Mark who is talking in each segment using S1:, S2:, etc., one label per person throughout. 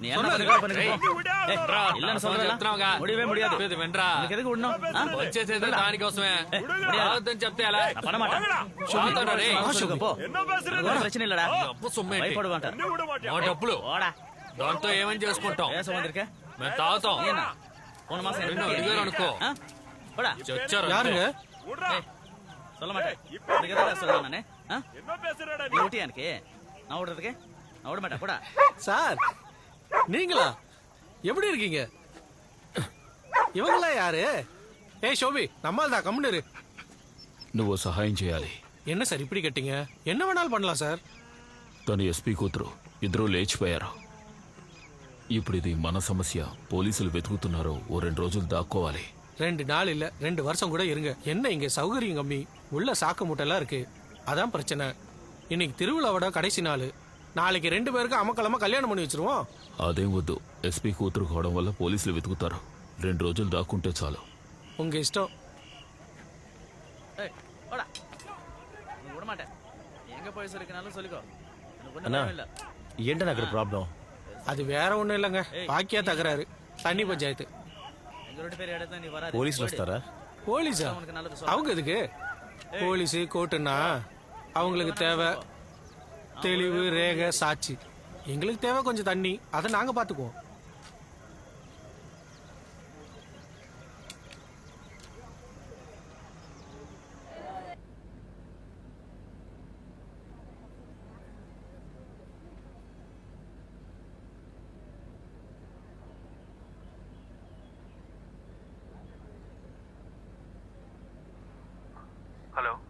S1: நீ என்ன பண்ணுற பண்ணுங்க இல்லன்னு சொல்றேன் முடியவே முடியாது எனக்கு எதுக்கு விடணும் ஆ?
S2: వచ్చేసేది దానికోసమే రావద్దని చెప్తే ఎలా
S1: பண்ண மாட்டேன்
S2: చూస్తాను రే
S1: சொல்லுங்க, போ ஒண்ணும் பிரச்சனை இல்லடா
S2: డబ్బు సొమ్మేంటి
S1: பயப்பட மாட்டேன்
S2: మా డబ్బులు
S1: ஓடா
S2: దాంతో ఏమని చేసుకుంటాం
S1: பேச வந்திருக்க
S2: మేము తాగుతాం
S1: என்ன போன மாசம்
S2: నిన్ను
S1: எனக்கு
S2: అడిగారు అనుకோ
S1: ஆ? சொல்ல மாட்டேன் இதுக்கு எதாவது சொல்றேன் நானு ஆ? நீ விட்டியா எனக்கு நான் விடுறதுக்கு நான் விட மாட்டேன் போடா
S3: சார் நீங்களா எப்படி இருக்கீங்க இவங்களா யாரு ஏய் ஷோபி நம்மால் தான் கம்முன்னு இரு.
S4: నువ్వు సహాయం చేయాలి
S3: என்ன சார் இப்படி கேட்டீங்க என்ன வேணாலும் பண்ணலாம் சார்
S4: తను ఎస్పీ కూతురు ఇద్దరూ లేచిపోయారు ఇప్పుడు ఇది మన సమస్య పోలీసులు వెతుకుతున్నారు ఓ రెండు రోజులు దాక్కోవాలి
S3: ரெண்டு நாள் இல்ல ரெண்டு வருஷம் கூட இருங்க என்ன இங்க சௌகரியம் கம்மி உள்ள சாக்கு மூட்டைலாம் இருக்கு அதான் பிரச்சனை இன்னைக்கு திருவிழாவோட கடைசி நாள் நாளைக்கு ரெண்டு பேருக்கு அமக்கலமா கல்யாணம் பண்ணி வச்சிருவோம்
S4: అదేం వద్దు ఎస్పీ కూతురు కావడం వల్ల పోలీసులు వెతుకుతారు రెండు రోజులు దాక్కుంటే చాలు
S3: உங்க இஷ்டம்
S1: ஏய், போடா உனக்கு விட மாட்டேன் எங்க போய் சொல்லிக்கனாலும் சொல்லிக்கோ எனக்கு ஒண்ணும்
S5: அண்ணா.
S1: பயம் இல்ல
S5: ఏంటన్నా అక్కడ ప్రాబ్లం
S3: அது வேற ஒண்ணும் இல்லைங்க பாக்கியா தகராறு தண்ணி
S5: పోలీసులు వస్తారా
S3: போலீஸா
S1: உனக்கு நல்லது சொல்றேன்.
S3: அவங்க எதுக்கு போலீஸ் கோர்ட்டுன்னா அவங்களுக்கு தேவை தெளிவு ரேகை சாட்சி எங்களுக்கு தேவை கொஞ்சம் தண்ணி அதை நாங்க பாத்துக்குவோம்
S6: హలో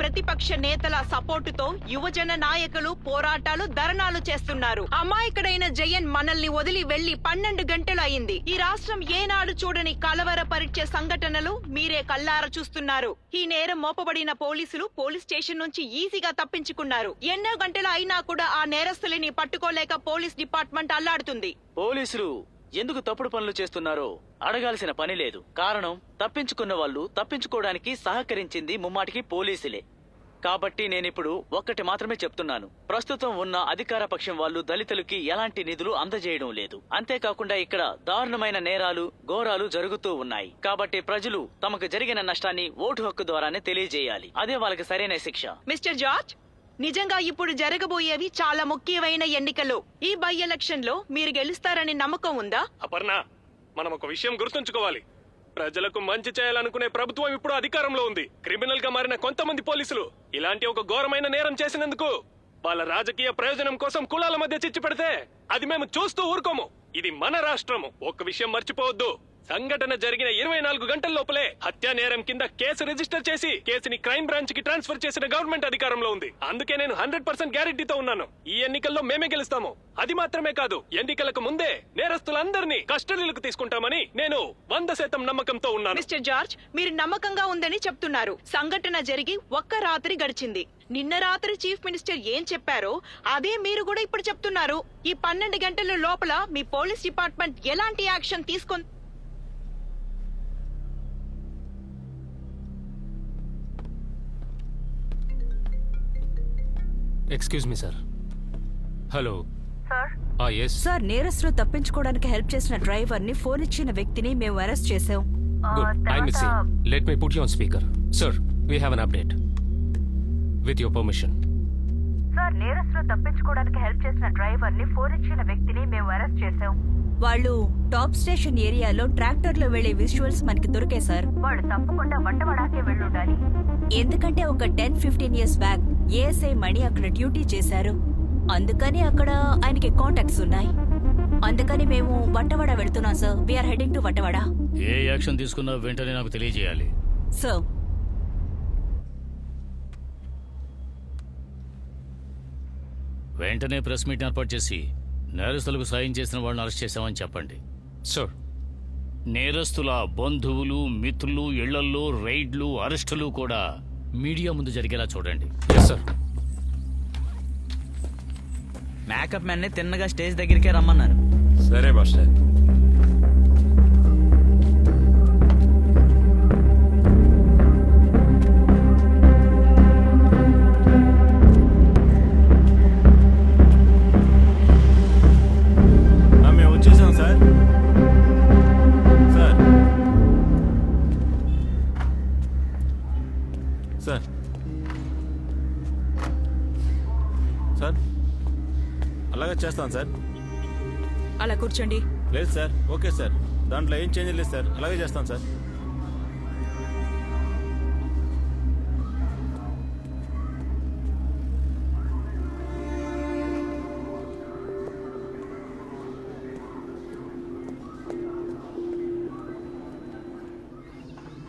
S7: ప్రతిపక్ష నేతల సపోర్టుతో యువజన నాయకులు పోరాటాలు ధర్నాలు చేస్తున్నారు. అమాయకుడైన జయన్ మనల్ని వదిలి వెళ్ళి పన్నెండు గంటలు అయింది ఈ రాష్ట్రం ఏనాడు చూడని కలవరపరిచే సంఘటనలు మీరే కల్లార చూస్తున్నారు. ఈ నేరం మోపబడిన పోలీసులు పోలీస్ స్టేషన్ నుంచి ఈజీగా తప్పించుకున్నారు. ఎన్నో గంటలు అయినా కూడా ఆ నేరస్తులని పట్టుకోలేక పోలీస్ డిపార్ట్మెంట్ అల్లాడుతుంది.
S1: పోలీసులు ఎందుకు తప్పుడు పనులు చేస్తున్నారో అడగాల్సిన పని లేదు. కారణం తప్పించుకున్న వాళ్ళు తప్పించుకోవడానికి సహకరించింది ముమ్మాటికి పోలీసులే. కాబట్టి నేనిప్పుడు ఒక్కటి మాత్రమే చెప్తున్నాను. ప్రస్తుతం ఉన్న అధికార పక్షం వాళ్ళు దళితులకి ఎలాంటి నిధులు అందజేయడం లేదు. అంతేకాకుండా ఇక్కడ దారుణమైన నేరాలు ఘోరాలు జరుగుతూ ఉన్నాయి. కాబట్టి ప్రజలు తమకు జరిగిన నష్టాన్ని ఓటు హక్కు ద్వారానే తెలియజేయాలి. అదే వాళ్ళకి సరైన శిక్ష.
S7: మిస్టర్ జార్జ్ నిజంగా ఇప్పుడు జరగబోయేవి చాలా ముఖ్యమైన ఎన్నికలు. ఈ బై ఎలక్షన్లో మీరు గెలుస్తారని నమ్మకం ఉందా?
S6: అపర్ణ మనం ఒక విషయం గుర్తుంచుకోవాలి. ప్రజలకు మంచి చేయాలనుకునే ప్రభుత్వం ఇప్పుడు అధికారంలో ఉంది. క్రిమినల్గా మారిన కొంతమంది పోలీసులు ఇలాంటి ఒక ఘోరమైన నేరం చేసినందుకు వాళ్ళ రాజకీయ ప్రయోజనం కోసం కులాల మధ్య చిచ్చు పెడితే అది మేము చూస్తూ ఊరుకోము. ఇది మన రాష్ట్రము. ఒక విషయం మర్చిపోవద్దు. సంఘటన జరిగిన ఇరవై నాలుగు గంటల లోపలే హత్యా నేరం కింద కేసు రిజిస్టర్ చేసి కేసుని క్రైమ్ బ్రాంచ్కి ట్రాన్స్ఫర్ చేసిన గవర్నమెంట్ అధికారంలో ఉంది. అందుకే నేను హండ్రెడ్ పర్సెంట్ గ్యారెంటీతో ఉన్నాను. ఈ ఎన్నికల్లో మేమే గెలుస్తాము. అది మాత్రమే కాదు ఎన్నికలకు ముందే నేరస్తులందరినీ కస్టడీలకు తీసుకుంటామని నేను వంద శాతం నమ్మకంతో ఉన్నాను.
S7: మిస్టర్ జార్జ్ మీరు నమ్మకంగా ఉందని చెప్తున్నారు. సంఘటన జరిగి ఒక్క రాత్రి గడిచింది. నిన్న రాత్రి చీఫ్ మినిస్టర్ ఏం చెప్పారో అదే మీరు కూడా ఇప్పుడు చెప్తున్నారు. ఈ పన్నెండు గంటల లోపల మీ పోలీస్ డిపార్ట్మెంట్ ఎలాంటి యాక్షన్ తీసుకొని
S5: excuse me sir hello
S8: sir
S5: yes
S8: sir నేరస్తులు తప్పించుకోవడానికి హెల్ప్ చేసిన డ్రైవర్ని ఫోన్ ఇచ్చిన వ్యక్తిని మేము అరెస్ట్ చేసాం
S5: good I missing let me put you on speaker sir we have an update with your permission
S8: sir నేరస్తులు తప్పించుకోవడానికి హెల్ప్ చేసిన డ్రైవర్ని ఫోన్ ఇచ్చిన వ్యక్తిని మేము అరెస్ట్ చేసాం వాళ్ళు టాప్ స్టేషన్ ఏరియాలో ట్రాక్టర్లో వెళ్ళే విజువల్స్ మనకి దొరికాయి సార్ వాళ్ళు తప్పకుండా వంటవడాకే వెళ్ళుండాలి. ఎందుకంటే ఒక ten fifteen years back ASI Mani అక్కడ డ్యూటీ చేశారు. అందుకని అక్కడ ఆయనకి కాంటాక్ట్స్ ఉన్నాయి. అందుకని మేము వట్టవడ వెళ్తున్నాం sir we're heading to Vattavada.
S9: A action తీసుకున్నా వెంటనే నాకు తెలియజేయాలి.
S8: సార్
S9: వెంటనే ప్రెస్ మీట్ ఏర్పాటు చేసి నేరస్తులకు సాయం చేసిన వాళ్ళని అరెస్ట్ చేశామని చెప్పండి.
S5: సార్
S9: నేరస్తుల బంధువులు మిత్రులు ఇళ్ళల్లో రైడ్లు అరెస్టులు కూడా మీడియా ముందు జరిగేలా చూడండి.
S5: ఎస్ సార్
S1: మేకప్ మ్యాన్ని తిన్నగా స్టేజ్ దగ్గరికే రమ్మన్నారు.
S6: సరే మాస్టర్.
S10: సార్. సార్? అలాగే చేస్తాను సార్.
S8: అలా కూర్చోండి.
S10: లేదు సార్ ఓకే సార్. దాంట్లో ఏం చేంజ్ లేదు సార్. అలాగే చేస్తాను సార్.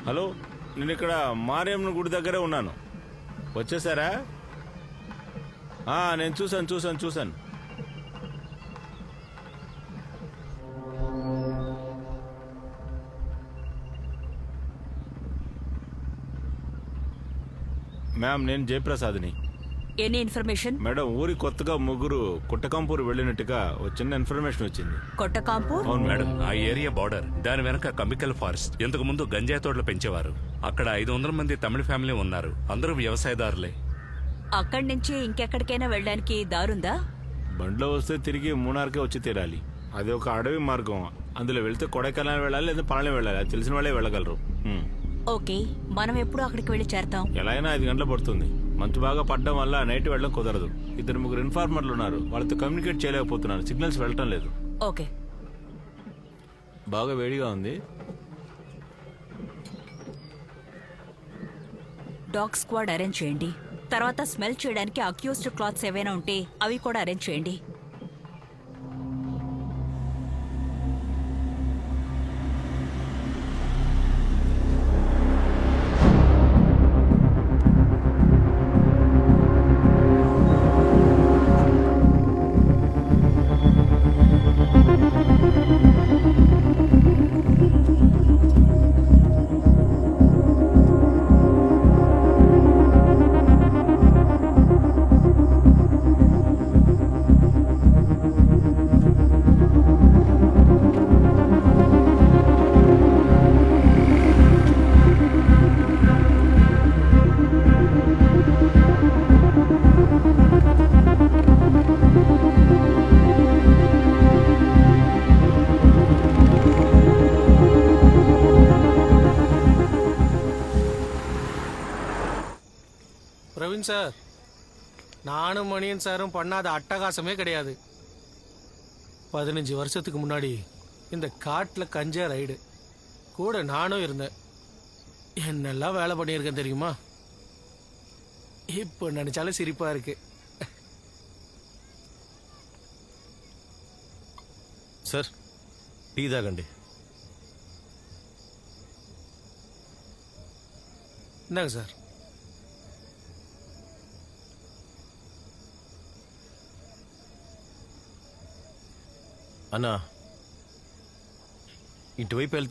S10: హలో? నేను ఇక్కడ మారియమ్మ గుడి దగ్గరే ఉన్నాను. వచ్చేసారా? ఆ, నేను చూశాను చూశాను చూశాను. మ్యామ్ నేను జయప్రసాద్ని.
S8: ఎనీ ఇన్ఫర్మేషన్
S10: మేడం ఊరి కొత్తగా ముగ్గురు కుట్టకంపూర్ వెళ్ళినట్టుగా ఒక చిన్న ఇన్ఫర్మేషన్ వచ్చింది.
S8: కొట్టకాంపూర్?
S10: అవును మేడం.
S11: ఆ ఏరియా బార్డర్. దాని వెనక కమికల్ ఫారెస్ట్. ఇంతకు ముందు గంజాయి తోటలు పెంచేవారు. అక్కడ ఐదు వందల మంది తమిళ ఫ్యామిలీ ఉన్నారు. అందరూ వ్యవసాయదారులే.
S8: అక్కడి నుంచి ఇంకెక్కడికైనా వెళ్ళడానికి దారుందా?
S10: బండిలో వస్తే తిరిగి మూనార్కే వచ్చి తీరాలి. అది ఒక అడవి మార్గం. అందులో వెళ్తే కొడైకెనాల్ వెళ్ళాలి లేదా పళని వెళ్ళాలి. అది తెలిసిన వాళ్ళే వెళ్ళగలరు.
S8: ఓకే. మనం ఎప్పుడు అక్కడికి వెళ్ళి చేరతాం.
S10: ఎలా అయినా ఐదు గంటలు పడుతుంది. మంచు బాగా పడడం వల్ల నైట్ వెళ్ళడం కుదరదు. ఇద్దరు ముగ్గురు ఇన్ఫార్మర్లు ఉన్నారు. వాళ్ళతో కమ్యూనికేట్ చేయలేకపోతున్నాను సిగ్నల్స్ వెళ్ళటం లేదు.
S8: ఓకే.
S10: బాగా వేడిగా ఉంది.
S8: డాగ్ స్క్వాడ్ అరేంజ్ చేయండి. తర్వాత స్మెల్ చేయడానికి అక్యూస్డ్ క్లాత్స్ ఏవైనా ఉంటే అవి కూడా అరేంజ్ చేయండి.
S3: மணியன் சார். நானும் மணியன் சாரும் பண்ணாத அட்டகாசமே கிடையாது. பதினஞ்சு வருஷத்துக்கு முன்னாடி இந்த காட்டில் கஞ்சா ரைடு. கூட நானும் இருந்தேன். என்னெல்லாம் வேலை பண்ணியிருக்கேன் தெரியுமா? இப்போ நினச்சாலும் சிரிப்பாக இருக்கு.
S10: சார் டீ தாகண்டி.
S3: இந்தாங்க சார்.
S10: అన్నా ఇటువైపు వెళ్తే